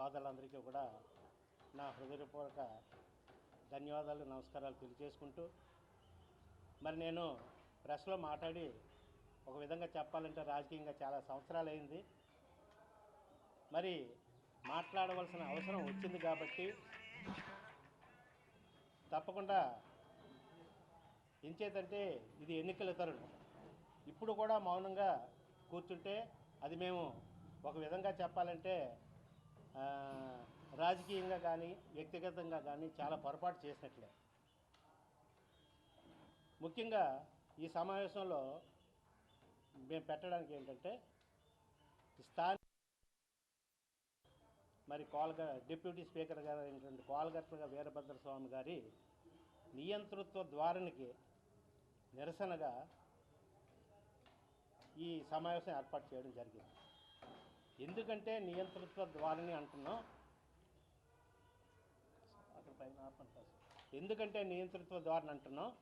సోదరులందరికీ కూడా నా హృదయపూర్వక ధన్యవాదాలు నమస్కారాలు తెలియజేసుకుంటూ మరి నేను ప్రెస్లో మాట్లాడి ఒక విధంగా చెప్పాలంటే రాజకీయంగా చాలా సంవత్సరాలు అయింది మరి మాట్లాడవలసిన అవసరం వచ్చింది కాబట్టి తప్పకుండా ఎంచేతంటే ఇది ఎన్నికల తరుణం. ఇప్పుడు కూడా మౌనంగా కూర్చుంటే అది మేము ఒక విధంగా చెప్పాలంటే రాజకీయంగా కానీ వ్యక్తిగతంగా కానీ చాలా పొరపాటు చేసినట్లే. ముఖ్యంగా ఈ సమావేశంలో మేము పెట్టడానికి ఏంటంటే స్థానిక మరి కోల్గ డిప్యూటీ స్పీకర్ గారు అయినటువంటి కోలగట్ల వీరభద్ర స్వామి గారి నియంతృత్వ ద్వారానికి నిరసనగా ఈ సమావేశం ఏర్పాటు చేయడం జరిగింది. ఎందుకంటే నియంతృత్వ ద్వారాని అంటున్నాం. అక్కడ పైన. ఎందుకంటే నియంతృత్వ ద్వారాని అంటున్నాం.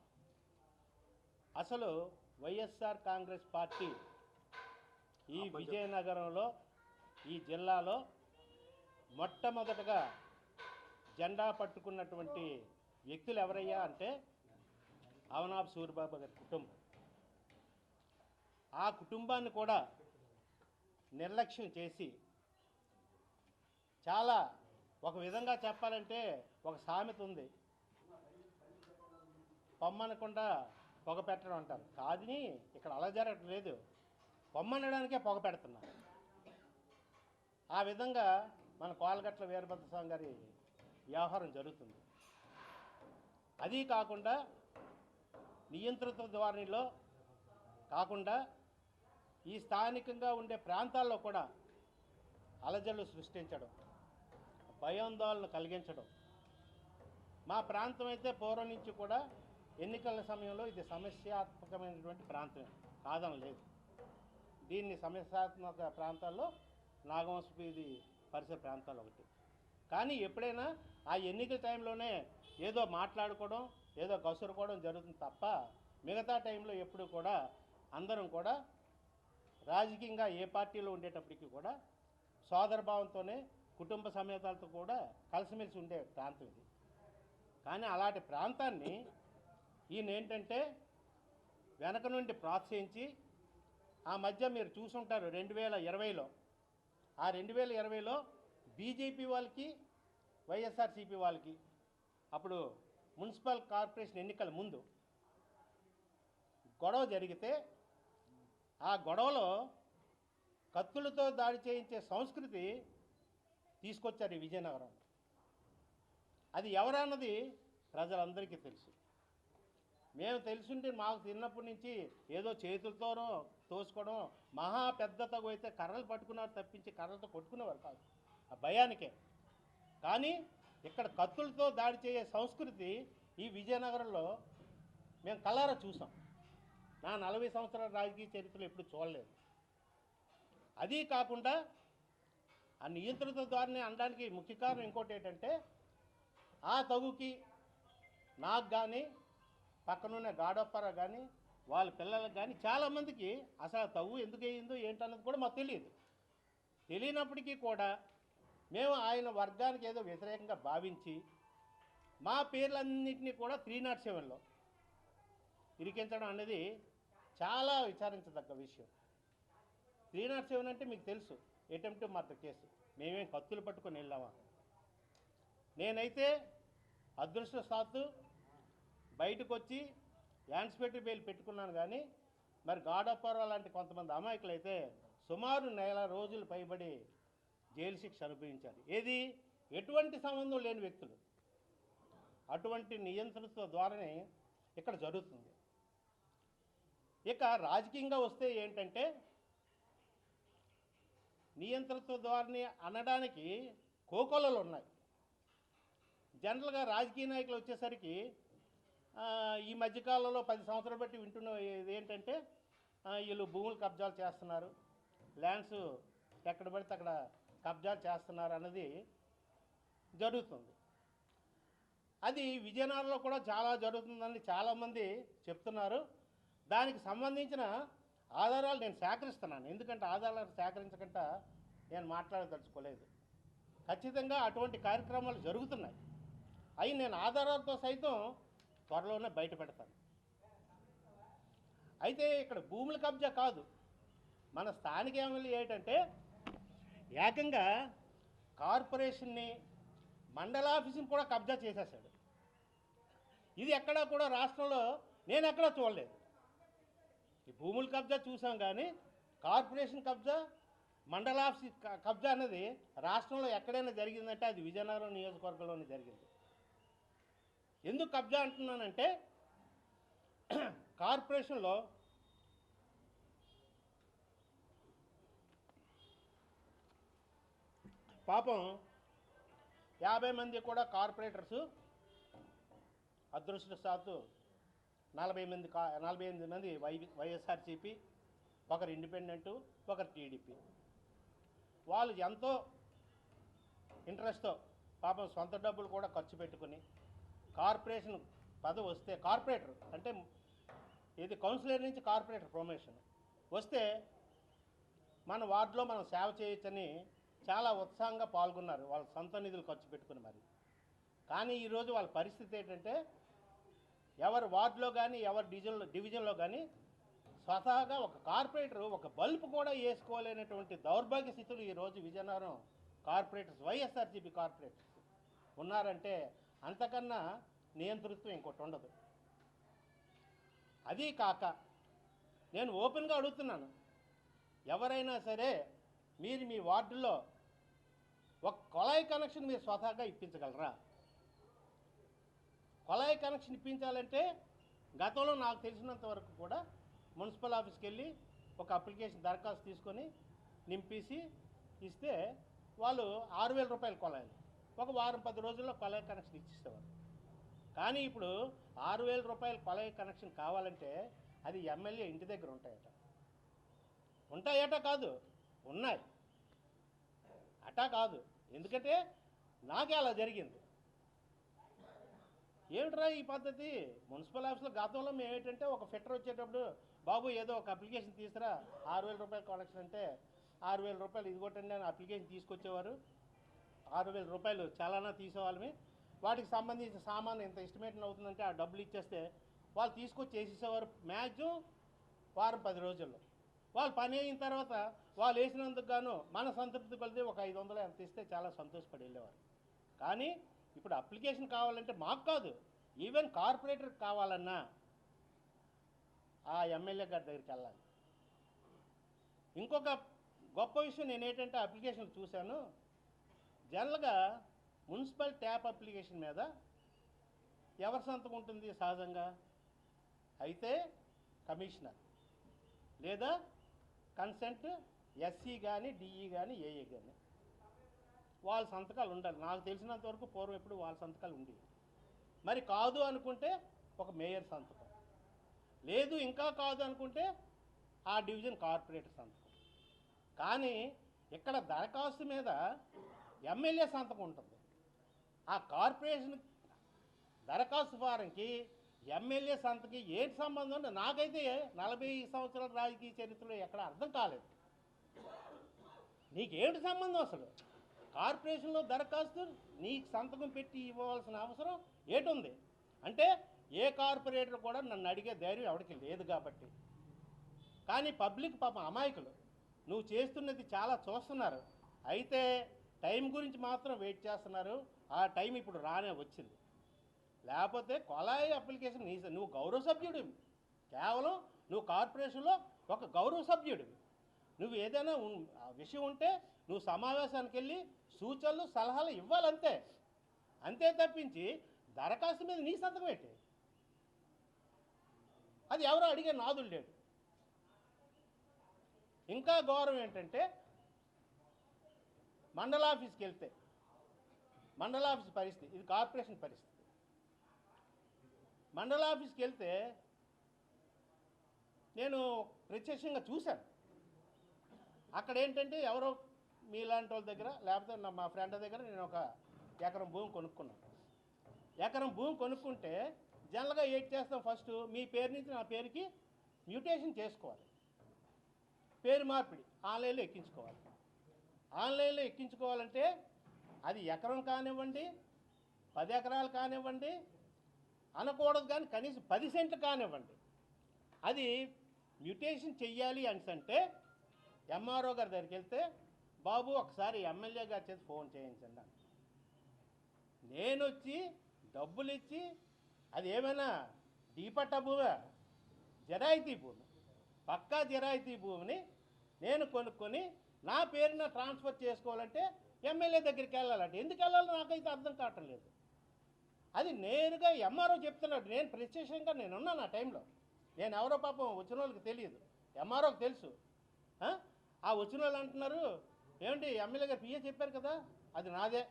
అసలు వైఎస్ఆర్ కాంగ్రెస్ పార్టీ ఈ విజయనగరంలో ఈ జిల్లాలో మొట్టమొదటగా జెండా పట్టుకున్నటువంటి వ్యక్తులు ఎవరయ్యా అంటే అవనాబ్ సూరిబాబు గారి కుటుంబం. ఆ కుటుంబాన్ని కూడా నిర్లక్ష్యం చేసి చాలా ఒక విధంగా చెప్పాలంటే ఒక సామెత ఉంది. పొమ్మనకుండా పొగ పెట్టడం అంటారు. కాదని ఇక్కడ అలా జరగట్లేదు పొమ్మనడానికే పొగ పెడుతున్నారు ఆ విధంగా మన కోలగట్ల వీరభద్ర స్వామి గారి వ్యవహారం జరుగుతుంది. అది కాకుండా నియంత్రిత ధోరణిలో కాకుండా ఈ స్థానికంగా ఉండే ప్రాంతాల్లో కూడా అలజడులు సృష్టించడం భయాందోళన కలిగించడం. మా ప్రాంతం అయితే పూర్వం నుంచి కూడా ఎన్నికల సమయంలో ఇది సమస్యాత్మకమైనటువంటి ప్రాంతమే కాదని లేదు. దీన్ని సమస్యాత్మక ప్రాంతాల్లో నాగవంశపు పరిసర ప్రాంతాలు ఒకటి. కానీ ఎప్పుడైనా ఆ ఎన్నికల టైంలోనే ఏదో మాట్లాడుకోవడం ఏదో గసురుకోవడం జరుగుతుంది తప్ప మిగతా టైంలో ఎప్పుడు కూడా అందరం కూడా రాజకీయంగా ఏ పార్టీలో ఉండేటప్పటికీ కూడా సోదరభావంతోనే కుటుంబ సమేతాలతో కూడా కలిసిమెలిసి ఉండే ప్రాంతం ఇది. కానీ అలాంటి ప్రాంతాన్ని ఈయన ఏంటంటే వెనక నుండి ప్రోత్సహించి ఆ మధ్య మీరు చూసుంటారు రెండు వేల ఇరవైలో. ఆ రెండు వేల ఇరవైలో బీజేపీ వాళ్ళకి వైఎస్ఆర్సీపీ వాళ్ళకి అప్పుడు మున్సిపల్ కార్పొరేషన్ ఎన్నికల ముందు గొడవ జరిగితే ఆ గొడవలో కత్తులతో దాడి చేయించే సంస్కృతి తీసుకొచ్చారు ఈ విజయనగరం. అది ఎవరన్నది ప్రజలందరికీ తెలుసు. మేము తెలుసుంటే మాకు తిన్నప్పటి నుంచి ఏదో చేతులతోనో తోసుకోవడం మహా పెద్ద తగు అయితే కర్రలు పట్టుకున్నారు తప్పించి కర్రలతో కొట్టుకునేవారు కాదు. ఆ భయానికే. కానీ ఇక్కడ కత్తులతో దాడి చేసే సంస్కృతి ఈ విజయనగరంలో మేము కలారా చూసాం. నా నలభై సంవత్సరాల రాజకీయ చరిత్రలో ఎప్పుడు చూడలేదు. అది కాకుండా ఆ నియంత్రిత ద్వారానే అనడానికి ముఖ్య కారణం ఇంకోటి ఏంటంటే ఆ తగుకి నాకు కానీ పక్కనున్న గాడొప్పర కానీ వాళ్ళ పిల్లలకు కానీ చాలామందికి అసలు ఆ తగు ఎందుకు అయ్యిందో ఏంటన్నది కూడా మాకు తెలియదు. తెలియనప్పటికీ కూడా మేము ఆయన వర్గానికి ఏదో వ్యతిరేకంగా భావించి మా పేర్లన్నింటినీ కూడా త్రీ నాట్ సెవెన్లో ఇరికించడం అనేది చాలా విచారించదగ్గ విషయం. త్రీ నాట్ సెవెన్ అంటే మీకు తెలుసు అటెంప్ట్ మర్డర్ కేసు మేమేం కత్తులు పట్టుకొని వెళ్ళామా? నేనైతే అదృష్టశాత్తు బయటకు వచ్చి యాంటిసిపేటరీ బెయిల్ పెట్టుకున్నాను కానీ మరి గాడప్పారా లాంటి కొంతమంది అమాయకులు అయితే సుమారు నెల రోజులు పైబడి జైలు శిక్ష అనుభవించారు. ఏది? ఎటువంటి సంబంధం లేని వ్యక్తులు. అటువంటి నియంత్రణతో ద్వారానే ఇక్కడ జరుగుతుంది. ఇక రాజకీయంగా వస్తే ఏంటంటే నియంత్రణతో ద్వారానే అనడానికి కోకొలలు ఉన్నాయి. జనరల్గా రాజకీయ నాయకులు వచ్చేసరికి ఈ మధ్యకాలంలో పది సంవత్సరాలు బట్టి వింటున్న ఏంటంటే వీళ్ళు భూములు కబ్జాలు చేస్తున్నారు. ల్యాండ్స్ ఎక్కడ పడితే అక్కడ కబ్జాలు చేస్తున్నారు అన్నది జరుగుతుంది. అది విజయనగరంలో కూడా చాలా జరుగుతుందని చాలామంది చెప్తున్నారు. దానికి సంబంధించిన ఆధారాలు నేను సేకరిస్తున్నాను. ఎందుకంటే ఆధారాలు సేకరించకుండా నేను మాట్లాడదలుచుకోలేదు. ఖచ్చితంగా అటువంటి కార్యక్రమాలు జరుగుతున్నాయి. అవి నేను ఆధారాలతో సైతం త్వరలోనే బయట పెడతాను. అయితే ఇక్కడ భూముల కబ్జా కాదు. మన స్థానిక ఎమ్మెల్యే ఏంటంటే ఏకంగా కార్పొరేషన్ని మండలాఫీసుని కూడా కబ్జా చేసేసాడు ఇది ఎక్కడా కూడా రాష్ట్రంలో నేను ఎక్కడా చూడలేదు. ఈ భూముల కబ్జా చూసాం కానీ కార్పొరేషన్ కబ్జా మండలాఫీస్ క- కబ్జా అనేది రాష్ట్రంలో ఎక్కడైనా జరిగిందంటే అది విజయనగరం నియోజకవర్గంలోనే జరిగింది. ఎందుకు కబ్జా అంటున్నానంటే కార్పొరేషన్లో పాపం యాభై మంది కూడా కార్పొరేటర్స్ అదృష్టశాత్తు నలభై మంది కా నలభై ఎనిమిది మంది వై వైఎస్ఆర్సీపీ ఒకరు ఇండిపెండెంటు ఒకరు టీడీపీ. వాళ్ళు ఎంతో ఇంట్రెస్ట్తో పాపం సొంత డబ్బులు కూడా ఖర్చు పెట్టుకుని కార్పొరేషన్ పదవి వస్తే కార్పొరేటర్ అంటే ఇది కౌన్సిలర్ నుంచి కార్పొరేటర్ ప్రమోషన్. వస్తే మన వార్డులో మనం సేవ చేయొచ్చని చాలా ఉత్సాహంగా పాల్గొన్నారు. వాళ్ళ సొంత నిధులు ఖర్చు పెట్టుకుని మరి. కానీ ఈరోజు వాళ్ళ పరిస్థితి ఏంటంటే ఎవరి వార్డులో కానీ ఎవరి డివిజన్లో డివిజన్లో కానీ స్వతహాగా ఒక కార్పొరేటర్ ఒక బల్బ్ కూడా వేసుకోలేనటువంటి దౌర్భాగ్య స్థితులు ఈరోజు విజయనగరం కార్పొరేటర్స్ వైఎస్ఆర్సీపీ కార్పొరేటర్స్ ఉన్నారంటే అంతకన్నా నియంతృత్వం ఇంకోటి ఉండదు. అదీ కాక నేను ఓపెన్గా అడుగుతున్నాను. ఎవరైనా సరే మీరు మీ వార్డులో ఒక కొళాయి కనెక్షన్ మీరు స్వతహాగా ఇప్పించగలరా? కొళాయి కనెక్షన్ ఇప్పించాలంటే గతంలో నాకు తెలిసినంత వరకు కూడా మున్సిపల్ ఆఫీస్కి వెళ్ళి ఒక అప్లికేషన్ దరఖాస్తు తీసుకొని నింపేసి ఇస్తే వాళ్ళు ఆరు వేల రూపాయలు కొలాయి ఒక వారం పది రోజుల్లో కొలాయి కనెక్షన్ ఇచ్చేసేవారు. కానీ ఇప్పుడు ఆరు వేల రూపాయలు కొలాయి కనెక్షన్ కావాలంటే అది ఎమ్మెల్యే ఇంటి దగ్గర ఉంటాయట. ఉంటాయట కాదు ఉన్నాయి. అటా కాదు. ఎందుకంటే నాకే అలా జరిగింది. ఏమిట్రా ఈ పద్ధతి? మున్సిపల్ ఆఫీస్లో గతంలో మేము ఏంటంటే ఒక ఫిట్టర్ వచ్చేటప్పుడు బాబు ఏదో ఒక అప్లికేషన్ తీసుకురా. ఆరు వేల రూపాయల కలెక్షన్ అంటే ఆరు వేల రూపాయలు ఇదిగోటండి అని అప్లికేషన్ తీసుకొచ్చేవారు. ఆరు వేల రూపాయలు చాలానా తీసేవాళ్ళమే. వాటికి సంబంధించిన సామాన్ ఇంత ఎస్టిమేషన్ అవుతుందంటే ఆ డబ్బులు ఇచ్చేస్తే వాళ్ళు తీసుకొచ్చి వేసేసేవారు మ్యాక్సిమం వారం పది రోజుల్లో. వాళ్ళు పని అయిన తర్వాత వాళ్ళు వేసినందుకు గాను మన సంతృప్తి కొలితే ఒక ఐదు వందలు ఎంత ఇస్తే చాలా సంతోషపడి వెళ్ళేవారు. కానీ ఇప్పుడు అప్లికేషన్ కావాలంటే మాకు కాదు ఈవెన్ కార్పొరేటర్ కావాలన్నా ఆ ఎమ్మెల్యే గారి దగ్గరికి వెళ్ళాలి. ఇంకొక గొప్ప విషయం నేను ఏంటంటే అప్లికేషన్ చూశాను. జనరల్గా మున్సిపల్ ట్యాప్ అప్లికేషన్ మీద ఎవరి సంతకం ఉంటుంది సహజంగా? అయితే కమిషనర్ లేదా కన్సెంట్ ఎస్సీ కానీ డిఈ కానీ ఏఏ కానీ వాళ్ళ సంతకాలు ఉండాలి. నాకు తెలిసినంత వరకు పూర్వం ఎప్పుడు వాళ్ళ సంతకాలు ఉండేవి. మరి కాదు అనుకుంటే ఒక మేయర్ సంతకం. లేదు ఇంకా కాదు అనుకుంటే ఆ డివిజన్ కార్పొరేటర్ సంతకం. కానీ ఇక్కడ దరఖాస్తు మీద ఎమ్మెల్యే సంతకం ఉంటుంది. ఆ కార్పొరేషన్ దరఖాస్తు ఫారంకి ఎమ్మెల్యే సంతకి ఏంటి సంబంధం అంటే నాకైతే నలభై సంవత్సరాల రాజకీయ చరిత్రలో ఎక్కడ అర్థం కాలేదు. నీకేమిటి సంబంధం అసలు? కార్పొరేషన్లో దరఖాస్తు నీకు సంతకం పెట్టి ఇవ్వవలసిన అవసరం ఏటుంది? అంటే ఏ కార్పొరేటర్ కూడా నన్ను అడిగే ధైర్యం ఎవరికి లేదు కాబట్టి. కానీ పబ్లిక్ పాపం అమాయకులు. నువ్వు చేస్తున్నది చాలా చూస్తున్నారు. అయితే టైం గురించి మాత్రం వెయిట్ చేస్తున్నారు. ఆ టైం ఇప్పుడు రానే వచ్చింది. లేకపోతే కొలాయి అప్లికేషన్ నీ నువ్వు గౌరవ సభ్యుడివి. కేవలం నువ్వు కార్పొరేషన్లో ఒక గౌరవ సభ్యుడివి. నువ్వు ఏదైనా ఆ విషయం ఉంటే నువ్వు సమావేశానికి వెళ్ళి సూచనలు సలహాలు ఇవ్వాలంతే. అంతే తప్పించి దరఖాస్తు మీద నీ సంతకం ఏంటి? అది ఎవరో అడిగే నాదులు లేడు. ఇంకా గౌరవం ఏంటంటే మండల ఆఫీస్కి వెళ్తే మండల ఆఫీస్ పరిస్థితి ఇది కార్పొరేషన్ పరిస్థితి. మండల ఆఫీస్కి వెళ్తే నేను ప్రత్యక్షంగా చూశాను. అక్కడ ఏంటంటే ఎవరో మీలాంటి వాళ్ళ దగ్గర లేకపోతే నా- మా ఫ్రెండ్ దగ్గర నేను ఒక ఎకరం భూమి కొనుక్కున్నాను ఎకరం భూమి కొనుక్కుంటే జనరల్గా ఏం చేస్తాం ఫస్ట్? మీ పేరు నుంచి నా పేరుకి మ్యూటేషన్ చేసుకోవాలి. పేరు మార్పిడి ఆన్లైన్లో ఎక్కించుకోవాలి. ఆన్లైన్లో ఎక్కించుకోవాలంటే అది ఎకరం కానివ్వండి పది ఎకరాలు కానివ్వండి అనకూడదు కానీ కనీసం పది సెంట్లు కానివ్వండి. అది మ్యూటేషన్ చెయ్యాలి అంటే ఎంఆర్ఓ గారి దగ్గరికి వెళ్తే బాబు ఒకసారి ఎమ్మెల్యే గారి చేసి ఫోన్ చేయించండి నేను వచ్చి డబ్బులు ఇచ్చి అది ఏమైనా డీపట్ట భూమి జరాయితీ భూమి పక్కా జరాయితీ భూమిని నేను కొనుక్కొని నా పేరున ట్రాన్స్ఫర్ చేసుకోవాలంటే ఎమ్మెల్యే దగ్గరికి వెళ్ళాలంటే ఎందుకు వెళ్ళాలో నాకైతే అర్థం కావటం లేదు. అది నేరుగా ఎంఆర్ఓ చెప్తున్నాడు. నేను ప్రత్యక్షంగా నేను ఉన్నాను ఆ టైంలో. నేను ఎవరో పాపం వచ్చిన వాళ్ళకి తెలియదు. ఎంఆర్ఓకి తెలుసు. ఆ? వచ్చిన వాళ్ళు అంటున్నారు ఏమండి ఎమ్మెల్యే గారు పిఏ చెప్పారు కదా అది నాదే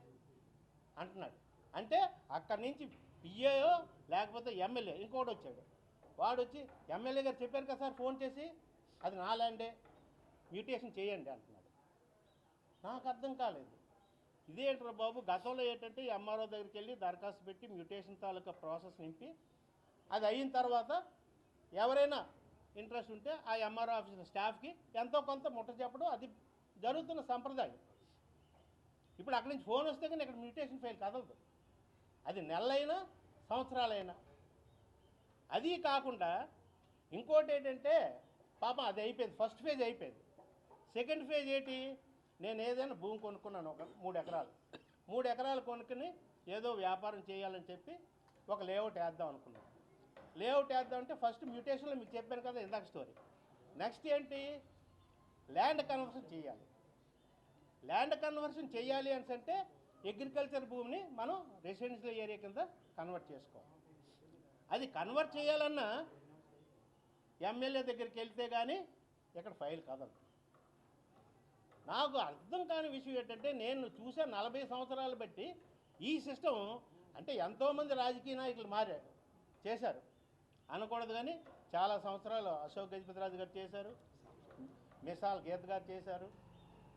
అంటున్నాడు. అంటే అక్కడి నుంచి పిఏఓ లేకపోతే ఎమ్మెల్యే ఇంకోటి వచ్చాడు. వాడు వచ్చి ఎమ్మెల్యే గారు చెప్పారు కదా సార్ ఫోన్ చేసి అది నా ల్యాండే మ్యూటేషన్ చేయండి అంటున్నాడు. నాకు అర్థం కాలేదు. ఇదేంటారు బాబు గతంలో ఏంటంటే ఎంఆర్ఓ దగ్గరికి వెళ్ళి దరఖాస్తు పెట్టి మ్యూటేషన్ తాలూకా ప్రాసెస్ నింపి అది అయిన తర్వాత ఎవరైనా ఇంట్రెస్ట్ ఉంటే ఆ ఎంఆర్ఓ ఆఫీస్ స్టాఫ్కి ఎంతో కొంత ముట్ట చెప్పడం అది జరుగుతున్న సంప్రదాయం. ఇప్పుడు అక్కడి నుంచి ఫోన్ వస్తే కానీ ఇక్కడ మ్యూటేషన్ ఫైల్ కదలదు. అది నెలలైనా సంవత్సరాలైనా. అది కాకుండా ఇంకోటి ఏంటంటే పాపం అది అయిపోయింది ఫస్ట్ ఫేజ్ అయిపోయింది. సెకండ్ ఫేజ్ ఏంటి? నేను ఏదైనా భూమి కొనుక్కున్నాను ఒక మూడు ఎకరాలు. మూడు ఎకరాలు కొనుక్కుని ఏదో వ్యాపారం చేయాలని చెప్పి ఒక లేఅవుట్ వేద్దాం అనుకున్నాను. లేఅవుట్ వేద్దాం అంటే ఫస్ట్ మ్యూటేషన్లో మీకు చెప్పాను కదా ఇందాక స్టోరీ. నెక్స్ట్ ఏంటి? ల్యాండ్ కన్వర్షన్ చేయాలి. ల్యాండ్ కన్వర్షన్ చేయాలి అని అంటే అగ్రికల్చర్ భూమిని మనం రెసిడెన్షియల్ ఏరియా కింద కన్వర్ట్ చేసుకోవాలి. అది కన్వర్ట్ చేయాలన్నా ఎమ్మెల్యే దగ్గరికి వెళ్తే కానీ ఇక్కడ ఫైల్ కదలదు నాకు అర్థం కాని విషయం ఏంటంటే నేను చూసే నలభై సంవత్సరాలు బట్టి ఈ సిస్టమ్ అంటే ఎంతోమంది రాజకీయ నాయకులు మారారు చేశారు. అనకూడదు కానీ చాలా సంవత్సరాలు అశోక్ గజపతిరాజు గారు చేశారు మిసాల్ గీత గారు చేశారు.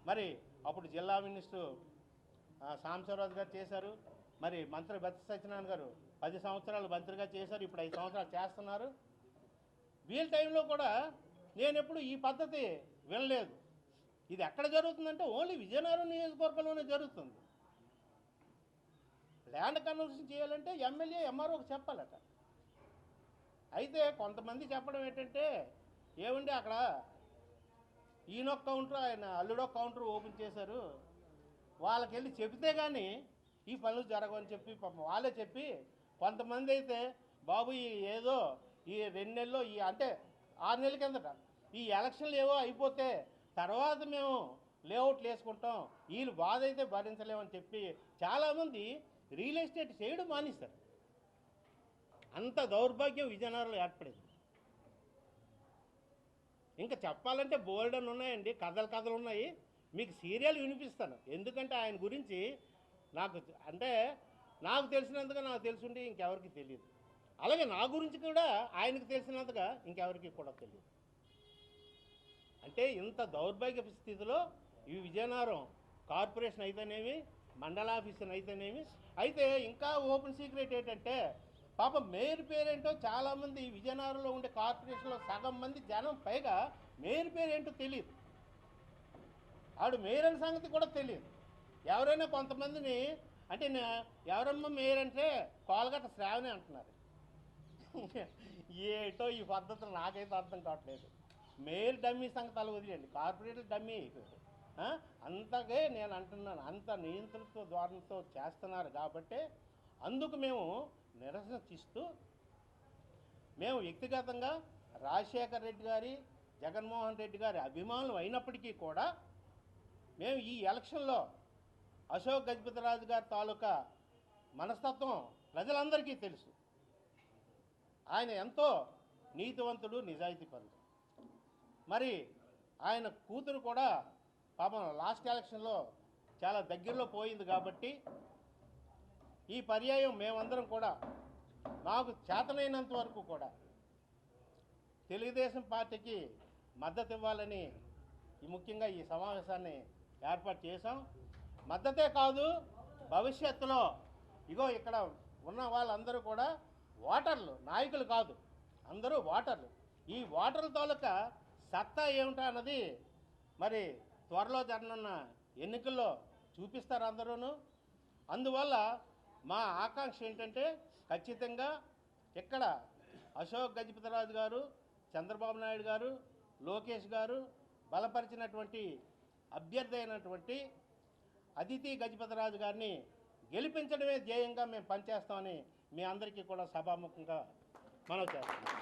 మరి అప్పుడు జిల్లా మినిస్టర్ ఆ, సాంబశివరాజు గారు చేశారు. మరి మంత్రి బత్తి సత్యనారాయణ గారు పది సంవత్సరాలు మంత్రిగా చేశారు. ఇప్పుడు ఐదు సంవత్సరాలు చేస్తున్నారు. వీళ్ళ టైంలో కూడా నేను ఎప్పుడు ఈ పద్ధతి వినలేదు. ఇది ఎక్కడ జరుగుతుందంటే ఓన్లీ విజయనగరం నియోజకవర్గంలోనే జరుగుతుంది. ల్యాండ్ కన్వర్షన్ చేయాలంటే ఎమ్మెల్యే ఎంఆర్ఓకి చెప్పాలట. అయితే కొంతమంది చెప్పడం ఏంటంటే ఏమండి అక్కడ ఈయనొక కౌంటర్ ఆయన అల్లుడో కౌంటర్ ఓపెన్ చేశారు. వాళ్ళకి వెళ్ళి చెబితే కానీ ఈ పనులు జరగవని చెప్పి పాపం వాళ్ళే చెప్పి కొంతమంది అయితే బాబు ఈ ఏదో ఈ రెండు నెలల్లో ఈ అంటే ఆరు నెలల కిందట ఈ ఎలక్షన్లు ఏవో అయిపోతే తర్వాత మేము లేఅవుట్లు వేసుకుంటాం. వీళ్ళు బాధ అయితే భరించలేమని చెప్పి చాలామంది రియల్ ఎస్టేట్ చేయడం మానేస్తారు అంత దౌర్భాగ్యం విజయనగరంలో ఏర్పడింది. ఇంకా చెప్పాలంటే బోల్డ్ అని ఉన్నాయండి కథలు కథలు ఉన్నాయి. మీకు సీరియల్ వినిపిస్తాను. ఎందుకంటే ఆయన గురించి నాకు అంటే నాకు తెలిసినంతగా నాకు తెలుసుండి ఇంకెవరికి తెలియదు అలాగే నా గురించి కూడా ఆయనకు తెలిసినంతగా ఇంకెవరికి కూడా తెలియదు అంటే ఇంత దౌర్భాగ్య స్థితిలో ఈ విజయనగరం కార్పొరేషన్ అయితేనేమి మండల అయితేనేమి అయితే ఇంకా ఓపెన్ సీక్రెట్ ఏంటంటే పాప మేయర్ పేరేంటో చాలామంది విజయనగరంలో ఉండే కార్పొరేషన్లో సగం మంది జనం పైగా మేయర్ పేరేంటో తెలియదు. ఆవిడ మేయర్ అనే సంగతి కూడా తెలియదు. ఎవరైనా కొంతమందిని అంటే నే- ఎవరమ్మా మేయర్ అంటే కోలగట్ట శ్రావణి అంటున్నారు. ఏటో ఈ పద్ధతులు నాకైతే అర్థం కావట్లేదు. మేయర్ డమ్మీ సంగతి అలా వదిలేండి కార్పొరేటర్ డమ్మీ. అయిపోయారు అంతకే నేను అంటున్నాను. అంత నియంత్రణతో ద్వారంతో చేస్తున్నారు కాబట్టి అందుకు మేము నిరసిస్తూ మేము వ్యక్తిగతంగా రాజశేఖర్ రెడ్డి గారి జగన్మోహన్ రెడ్డి గారి అభిమానులు అయినప్పటికీ కూడా మేము ఈ ఎలక్షన్లో అశోక్ గజపతిరాజు గారి తాలూకా మనస్తత్వం ప్రజలందరికీ తెలుసు. ఆయన ఎంతో నీతివంతుడు నిజాయితీపరుడు మరి ఆయన కూతురు కూడా పాపం లాస్ట్ ఎలక్షన్లో చాలా దగ్గరలో పోయింది కాబట్టి ఈ పర్యాయం మేమందరం కూడా మాకు చేతనైనంత వరకు కూడా తెలుగుదేశం పార్టీకి మద్దతు ఇవ్వాలని ఈ ముఖ్యంగా ఈ సమావేశాన్ని ఏర్పాటు చేశాం. మద్దతే కాదు భవిష్యత్తులో ఇగో ఇక్కడ ఉన్న వాళ్ళందరూ కూడా ఓటర్లు నాయకులు కాదు అందరూ ఓటర్లు. ఈ ఓటర్ల తాలూకా సత్తా ఏమిటా అన్నది మరి త్వరలో జరగనున్న ఎన్నికల్లో చూపిస్తారు అందరూను. అందువల్ల మా ఆకాంక్ష ఏంటంటే ఖచ్చితంగా ఇక్కడ అశోక్ గజపతిరాజు గారు చంద్రబాబు నాయుడు గారు లోకేష్ గారు బలపరిచినటువంటి అభ్యర్థి అయినటువంటి అదితి గజపతిరాజు గారిని గెలిపించడమే ధ్యేయంగా మేము పనిచేస్తామని మీ అందరికీ కూడా సభాముఖంగా మనవి చేస్తున్నాం.